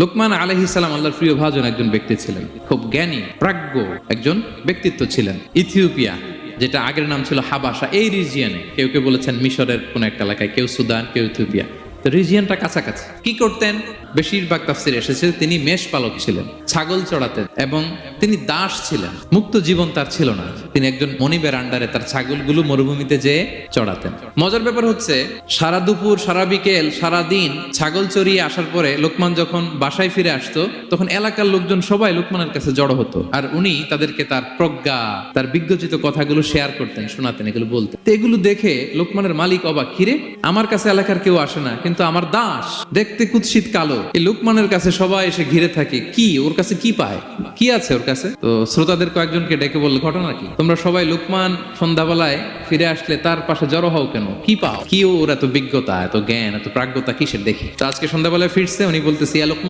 লোকমান আলহি সালাম আল্লাহর প্রিয় ভাজন একজন ব্যক্তি ছিলেন। খুব জ্ঞানী, প্রাজ্ঞ একজন ব্যক্তিত্ব ছিলেন। ইথিওপিয়া, যেটা আগের নাম ছিল হাবাসা, এই রিজিয়ানে কেউ কেউ বলেছেন মিশরের কোন একটা এলাকায়, কেউ সুদান, কেউ ইথিওপিয়া। তো রিজিয়নটা কাছাকাছি। কি করতেন? বেশিরভাগ তাফসির এসেছে তিনি মেষ পালক ছিলেন। ছাগল চড়াতেন এবং তিনি দাস ছিলেন। মুক্ত জীবন তার ছিল না। তিনি একজন মনিবের আন্ডারে তার ছাগলগুলো মরুভূমিতে যেয়ে চড়াতেন। মজার ব্যাপার হচ্ছে, সারা দুপুর, সারা বিকেল, সারা দিন ছাগল চড়িয়ে আসার পরে লোকমান যখন বাসায় ফিরে আসতো, তখন এলাকার লোকজন সবাই লোকমানের কাছে জড়ো হতো আর উনি তাদেরকে তার প্রজ্ঞা, তার বিজ্ঞচিত কথাগুলো শেয়ার করতেন, শোনাতেন, এগুলো বলতেন। তো এগুলো দেখে লোকমানের মালিক অবাক, কিরে, আমার কাছে এলাকার কেউ আসে না, কিন্তু আমার দাস, দেখতে কুৎসিত কালো। এই লোকমানের কাছে সবাই এসে ঘিরে থাকে, কি, ওর কাছে কি পায়? কি আছে ওর কাছে? তো শ্রোতাদের কয়েকজনকে ডেকে বলল, ঘটনা কি? তোমরা সবাই লোকমান সন্ধ্যাবেলায় ফিরে আসলে তার পাশে জড়ো হও কেন? কি পাও? কি ওর এত বিজ্ঞতা, এত জ্ঞান, এত প্রাজ্ঞতা কিসের দেখি? তো আজকে সন্ধ্যাবেলায় ফিরছে, উনি বলতেছি, "ইয়া লোকমান